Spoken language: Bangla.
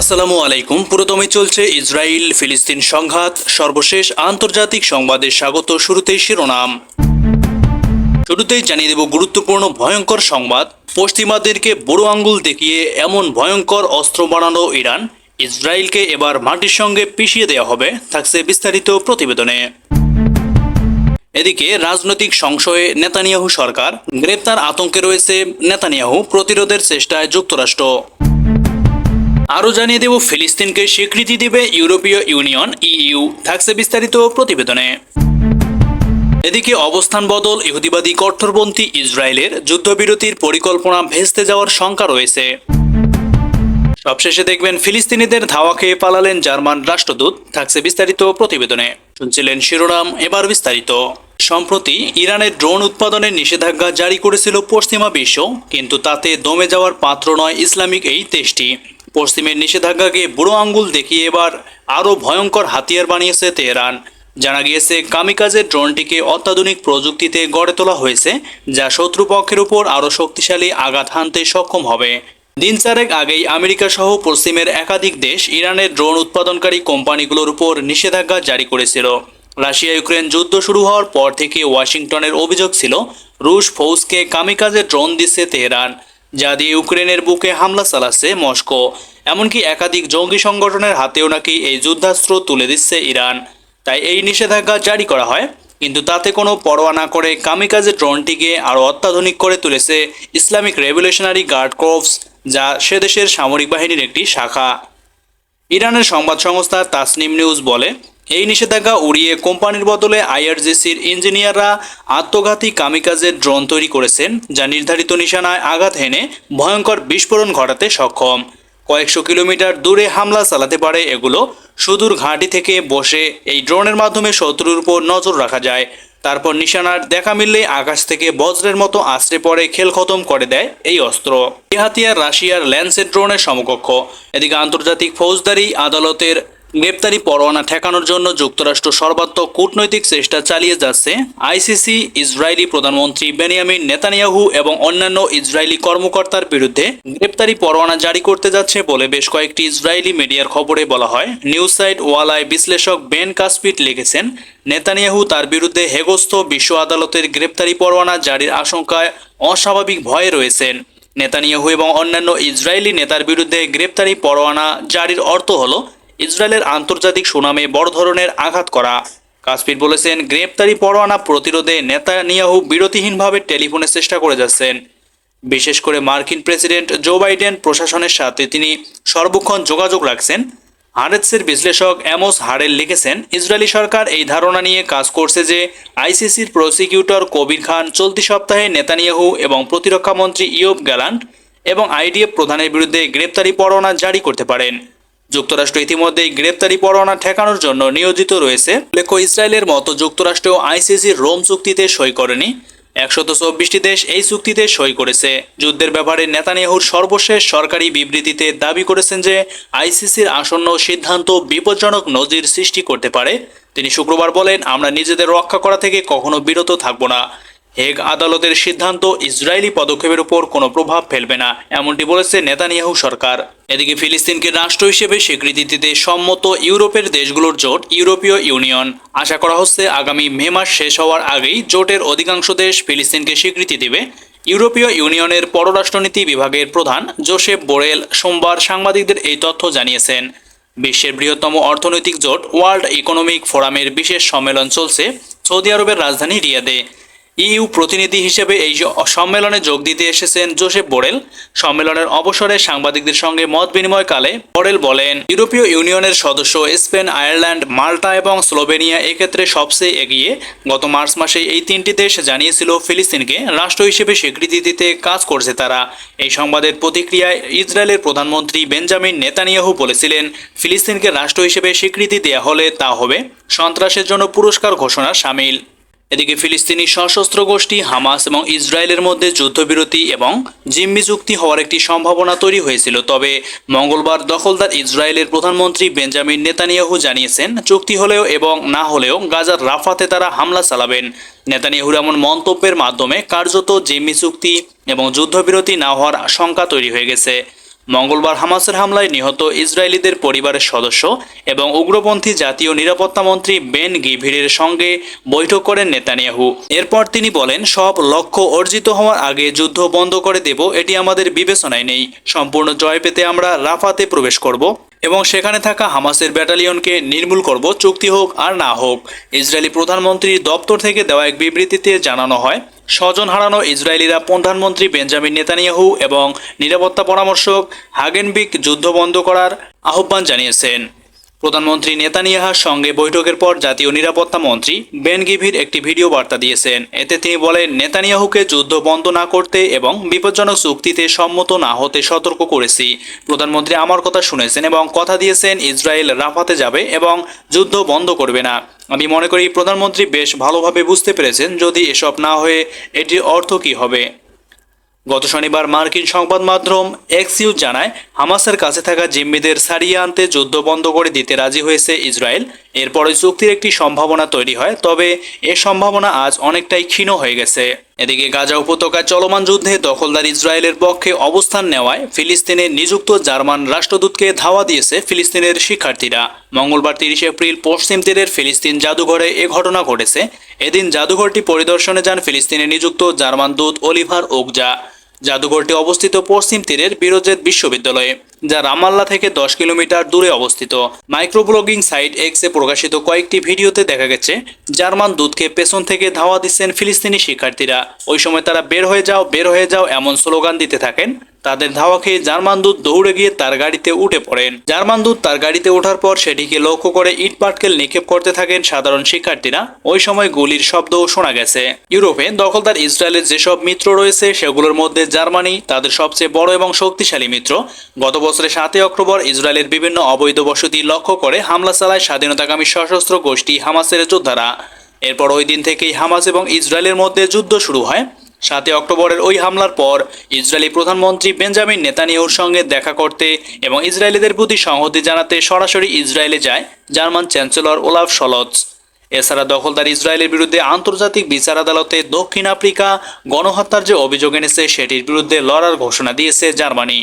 আসসালামু আলাইকুম। পুরোদমে চলছে ইসরায়েল ফিলিস্তিন সংঘাত। সর্বশেষ আন্তর্জাতিক সংবাদে স্বাগত শুরুতেই শিরোনাম। শুরুতেই জানিয়ে দেব গুরুত্বপূর্ণ ভয়ঙ্কর সংবাদ। পশ্চিমাদেরকে বুড়ো আঙ্গুল দেখিয়ে এমন ভয়ঙ্কর অস্ত্র বানানো ইরান। ইসরায়েলকে এবার মাটির সঙ্গে পিষিয়ে দেওয়া হবে, থাকছে বিস্তারিত প্রতিবেদনে। এদিকে রাজনৈতিক সংশয়ে নেতানিয়াহু সরকার। গ্রেপ্তার আতঙ্কে রয়েছে নেতানিয়াহু প্রতিরোধের চেষ্টায় যুক্তরাষ্ট্র। আরও জানিয়ে দেব, ফিলিস্তিনকে স্বীকৃতি দিবে ইউরোপীয় ইউনিয়ন, ইইউ, থাকছে বিস্তারিত প্রতিবেদনে। এদিকে অবস্থান বদল, ইহুদিবাদী কট্টরপন্থী ইসরায়েলের যুদ্ধবিরতির পরিকল্পনা ভেস্তে যাওয়ার শঙ্কা রয়েছে। সবশেষে দেখবেন, ফিলিস্তিনিদের ধাওয়া খেয়ে পালালেন জার্মান রাষ্ট্রদূত, থাকছে বিস্তারিত প্রতিবেদনে। শুনছিলেন শিরোনাম, এবার বিস্তারিত। সম্প্রতি ইরানের ড্রোন উৎপাদনের নিষেধাজ্ঞা জারি করেছিল পশ্চিমা বিশ্ব, কিন্তু তাতে দমে যাওয়ার পাত্র নয় ইসলামিক এই দেশটি। পশ্চিমের নিষেধাজ্ঞাকে বুড়ো আঙ্গুল দেখিয়ে এবার আরও ভয়ঙ্কর হাতিয়ার বানিয়েছে তেহরান। জানা গিয়েছে, কামিকাজের ড্রোনটিকে অত্যাধুনিক প্রযুক্তিতে গড়ে তোলা হয়েছে, যা শত্রুপক্ষের উপর আরও শক্তিশালী আঘাত হানতে সক্ষম হবে। দিন চারেক আগেই আমেরিকা সহ পশ্চিমের একাধিক দেশ ইরানের ড্রোন উৎপাদনকারী কোম্পানিগুলোর উপর নিষেধাজ্ঞা জারি করেছিল। রাশিয়া ইউক্রেন যুদ্ধ শুরু হওয়ার পর থেকে ওয়াশিংটনের অভিযোগ ছিল, রুশ ফৌজকে কামিকাজে ড্রোন দিচ্ছে তেহরান। যা দিয়ে ইউক্রেনের বুকে হামলা চালাচ্ছে মস্কো। এমনকি একাধিক জঙ্গি সংগঠনের হাতেও নাকি এই যুদ্ধাস্ত্র তুলে দিচ্ছে ইরান। তাই এই নিষেধাজ্ঞা জারি করা হয়, কিন্তু তাতে কোনো পরোয়া না করে কামিকাজে ড্রোনটিকে আরও অত্যাধুনিক করে তুলেছে ইসলামিক রেভলিউশনারি গার্ড কর্পস, যা সে দেশের সামরিক বাহিনীর একটি শাখা। ইরানের সংবাদ সংস্থা তাসনিম নিউজ বলে এই নিষেধাজ্ঞা উড়িয়ে কোম্পানির বদলে আইআরজিসির ইঞ্জিনিয়াররা আত্মঘাতী কামিকাজের ড্রোন তৈরি করেছেন, যা নির্ধারিত নিশানায় আঘাত হেনে ভয়ঙ্কর বিস্ফোরণ ঘটাতে সক্ষম। কয়েকশো কিলোমিটার দূরে হামলা চালাতে পারে এগুলো। সুদূর ঘাঁটি থেকে বসে এই ড্রোনের মাধ্যমে শত্রুর উপর নজর রাখা যায়। তারপর নিশানার দেখা মিললেই আকাশ থেকে বজ্রের মতো আশ্রে পড়ে খেল খতম করে দেয় এই অস্ত্র। এই হাতিয়ার রাশিয়ার ল্যান্সের ড্রোনের সমকক্ষ। এদিকে আন্তর্জাতিক ফৌজদারি আদালতের গ্রেপ্তারি পরোয়ানা ঠেকানোর জন্য যুক্তরাষ্ট্র সর্বাত্মক কূটনৈতিক চেষ্টা চালিয়ে যাচ্ছে। আইসিসি, ইসরায়েলি প্রধানমন্ত্রী বেনিয়ামিন নেতানিয়াহু এবং অন্যান্য ইসরায়েলি কর্মকর্তার বিরুদ্ধে গ্রেপ্তারি পরোয়ানা জারি করতে যাচ্ছে বলে বেশ কয়েকটি ইসরায়েলি মিডিয়ার খবরে বলা হয়। নিউজ সাইট ওয়ালায় বিশ্লেষক বেন কাসপিট লিখেছেন, নেতানিয়াহু তার বিরুদ্ধে হেগস্থ বিশ্ব আদালতের গ্রেপ্তারি পরোয়ানা জারির আশঙ্কায় অস্বাভাবিক ভয়ে রয়েছেন। নেতানিয়াহু এবং অন্যান্য ইসরায়েলি নেতার বিরুদ্ধে গ্রেপ্তারি পরোয়ানা জারির অর্থ হলো ইসরায়েলের আন্তর্জাতিক সুনামে বড় ধরনের আঘাত করা। কাশ্মীর বলেছেন, গ্রেপ্তারি পরোয়ানা প্রতিরোধে নেতানিয়াহু বিরতিহীনভাবে টেলিফোনে চেষ্টা করে যাচ্ছেন। বিশেষ করে মার্কিন প্রেসিডেন্ট জো বাইডেন প্রশাসনের সাথে তিনি সর্বক্ষণ যোগাযোগ রাখছেন। হারেতসের বিশ্লেষক অ্যামোস হারেল লিখেছেন, ইসরায়েলি সরকার এই ধারণা নিয়ে কাজ করছে যে আইসিসির প্রসিকিউটর কবির খান চলতি সপ্তাহে নেতানিয়াহু এবং প্রতিরক্ষামন্ত্রী ইয়োব গ্যালান্ট এবং আইডিএফ প্রধানের বিরুদ্ধে গ্রেপ্তারি পরোয়ানা জারি করতে পারেন। যুক্তরাষ্ট্র ইতিমধ্যেই গ্রেপ্তারি পরোয়ানা ঠেকানোর জন্য নিয়োজিত রয়েছে। উল্লেখ্য, ইসরায়েলের মতো যুক্তরাষ্ট্র আইসিসির রোম চুক্তিতে সই করেনি। একশত চব্বিশটি দেশ এই চুক্তিতে সই করেছে। যুদ্ধের ব্যাপারে নেতানিয়াহুর সর্বশেষ সরকারি বিবৃতিতে দাবি করেছেন যে, আইসিসির আসন্ন সিদ্ধান্ত বিপজ্জনক নজির সৃষ্টি করতে পারে। তিনি শুক্রবার বলেন, আমরা নিজেদের রক্ষা করা থেকে কখনো বিরত থাকব না। হেগ আদালতের সিদ্ধান্ত ইসরায়েলি পদক্ষেপের উপর কোনো প্রভাব ফেলবে না। এমনটি বলেছে নেতানিয়াহু সরকার। এদিকে ফিলিস্তিনকে রাষ্ট্র হিসেবে স্বীকৃতি দিতে সম্মত ইউরোপের দেশগুলোর জোট ইউরোপীয় ইউনিয়ন। আশা করা হচ্ছে আগামী মে মাস শেষ হওয়ার আগেই জোটের অধিকাংশ দেশ ফিলিস্তিনকে স্বীকৃতি দেবে। ইউরোপীয় ইউনিয়নের পররাষ্ট্রনীতি বিভাগের প্রধান জোসেফ বোরেল সোমবার সাংবাদিকদের এই তথ্য জানিয়েছেন। বিশ্বের বৃহত্তম অর্থনৈতিক জোট ওয়ার্ল্ড ইকোনমিক ফোরামের বিশেষ সম্মেলন চলছে সৌদি আরবের রাজধানী রিয়াদে। ইইউ প্রতিনিধি হিসেবে এই সম্মেলনে যোগ দিতে এসেছেন জোসেফ বোরেল। সম্মেলনের অবসরে সাংবাদিকদের সঙ্গে মত বিনিময়কালে বোরেল বলেন, ইউরোপীয় ইউনিয়নের সদস্য স্পেন, আয়ারল্যান্ড, মাল্টা এবং স্লোভেনিয়া এক্ষেত্রে সবচেয়ে এগিয়ে গত মার্চ মাসে এই তিনটি দেশ জানিয়েছিল ফিলিস্তিনকে রাষ্ট্র হিসেবে স্বীকৃতি দিতে কাজ করছে তারা। এই সংবাদের প্রতিক্রিয়ায় ইসরায়েলের প্রধানমন্ত্রী বেঞ্জামিন নেতানিয়াহু বলেছিলেন, ফিলিস্তিনকে রাষ্ট্র হিসেবে স্বীকৃতি দেওয়া হলে তা হবে সন্ত্রাসের জন্য পুরস্কার ঘোষণা সামিল। এদিকে ফিলিস্তিনি সশস্ত্র গোষ্ঠী, হামাস এবং ইসরায়েলের মধ্যে যুদ্ধবিরতি এবং জিম্মি চুক্তি হওয়ার একটি সম্ভাবনা তৈরি হয়েছিল। তবে মঙ্গলবার দখলদার ইসরায়েলের প্রধানমন্ত্রী বেঞ্জামিন নেতানিয়াহু জানিয়েছেন, চুক্তি হলেও এবং না হলেও গাজার রাফাতে তারা হামলা চালাবেন। নেতানিয়াহুর এমন মন্তব্যের মাধ্যমে কার্যত জিম্মি চুক্তি এবং যুদ্ধবিরতি না হওয়ার শঙ্কা তৈরি হয়ে গেছে। মঙ্গলবার হামাসের হামলায় নিহত ইসরায়েলিদের পরিবারের সদস্য এবং উগ্রপন্থী জাতীয় নিরাপত্তা মন্ত্রী বেন গিভিরের সঙ্গে বৈঠক করেন নেতানিয়াহু। এরপর তিনি বলেন, সব লক্ষ্য অর্জিত হওয়ার আগে যুদ্ধ বন্ধ করে দেব, এটি আমাদের বিবেচনায় নেই। সম্পূর্ণ জয় পেতে আমরা রাফাতে প্রবেশ করব। এবং সেখানে থাকা হামাসের ব্যাটালিয়নকে নির্মূল করব, চুক্তি হোক আর না হোক। ইসরায়েলি প্রধানমন্ত্রীর দপ্তর থেকে দেওয়া এক বিবৃতিতে জানানো হয়, স্বজন হারানো ইসরায়েলিরা প্রধানমন্ত্রী বেঞ্জামিন নেতানিয়াহু এবং নিরাপত্তা পরামর্শক হাগেনবিক যুদ্ধ বন্ধ করার আহ্বান জানিয়েছেন। প্রধানমন্ত্রী নেতানিয়াহার সঙ্গে বৈঠকের পর জাতীয় নিরাপত্তা মন্ত্রী বেন গিভির একটি ভিডিও বার্তা দিয়েছেন। এতে তিনি বলেন, নেতানিয়াহুকে যুদ্ধ বন্ধ না করতে এবং বিপজ্জনক চুক্তিতে সম্মত না হতে সতর্ক করেছি। প্রধানমন্ত্রী আমার কথা শুনেছেন এবং কথা দিয়েছেন, ইসরায়েল রাফাতে যাবে এবং যুদ্ধ বন্ধ করবে না। আমি মনে করি, প্রধানমন্ত্রী বেশ ভালোভাবে বুঝতে পেরেছেন, যদি এসব না হয়ে, এটির অর্থ কী হবে? গত শনিবার মার্কিন সংবাদ মাধ্যম এক্সিউ জানায়, হামাসের কাছে থাকা জিম্মিদের সারিয়ে আনতে যুদ্ধ বন্ধ করে দিতে রাজি হয়েছে ইসরায়েল। এরপরে চুক্তির একটি সম্ভাবনা তৈরি হয়, তবে এ সম্ভাবনা আজ অনেকটাই ক্ষীণ হয়ে গেছে। এদিকে গাজা উপত্যকায় চলমান যুদ্ধে দখলদার ইসরায়েলের পক্ষে অবস্থান নেওয়ায় ফিলিস্তিনে নিযুক্ত জার্মান রাষ্ট্রদূতকে ধাওয়া দিয়েছে ফিলিস্তিনের শিক্ষার্থীরা। মঙ্গলবার তিরিশ এপ্রিল পশ্চিম তীরের ফিলিস্তিন জাদুঘরে এ ঘটনা ঘটেছে। এদিন জাদুঘরটি পরিদর্শনে যান ফিলিস্তিনে নিযুক্ত জার্মান দূত অলিভার ওকজা জাদুঘরটি অবস্থিত পশ্চিম তীরের বিরোজেদ বিশ্ববিদ্যালয়ে, যা রামাল্লা থেকে দশ কিলোমিটার দূরে অবস্থিত। মাইক্রোব্লগিং সাইট এক্সে প্রকাশিত কয়েকটি ভিডিওতে দেখা গেছে, জার্মান দুধকে পেছন থেকে ধাওয়া দিচ্ছেন ফিলিস্তিনি শিক্ষার্থীরা। ওই সময় তারা, বের হয়ে যাও, বের হয়ে যাও এমন স্লোগান দিতে থাকেন। তাদের ধাওয়া খেয়ে জার্মান দূত দৌড়ে গিয়ে তার গাড়িতে উঠে পড়েন। জার্মান দূত তার গাড়িতে ওঠার পর সেটিকে লক্ষ্য করে ইট পাটকেল নিক্ষেপ করতে থাকেন সাধারণ শিক্ষার্থীরা। ওই সময় গুলির শব্দও শোনা গেছে। ইউরোপে দখলদার ইসরায়েলের যেসব মিত্র রয়েছে, সেগুলোর মধ্যে জার্মানি তাদের সবচেয়ে বড় এবং শক্তিশালী মিত্র। গত বছরের সাতই অক্টোবর ইসরায়েলের বিভিন্ন অবৈধ বসতি লক্ষ্য করে হামলা চালায় স্বাধীনতাকামী সশস্ত্র গোষ্ঠী হামাসের যোদ্ধারা। এরপর ওই দিন থেকেই হামাস এবং ইসরায়েলের মধ্যে যুদ্ধ শুরু হয়। সাতই অক্টোবরের ওই হামলার পর ইসরায়েলি প্রধানমন্ত্রী বেঞ্জামিন নেতানিয়াহুর সঙ্গে দেখা করতে এবং ইসরায়েলিদের প্রতি সংহতি জানাতে সরাসরি ইসরায়েলে যায় জার্মান চ্যান্সেলর ওলাফ সলজ এছাড়া দখলদার ইসরায়েলের বিরুদ্ধে আন্তর্জাতিক বিচার আদালতে দক্ষিণ আফ্রিকা গণহত্যার যে অভিযোগ এনেছে, সেটির বিরুদ্ধে লড়ার ঘোষণা দিয়েছে জার্মানি।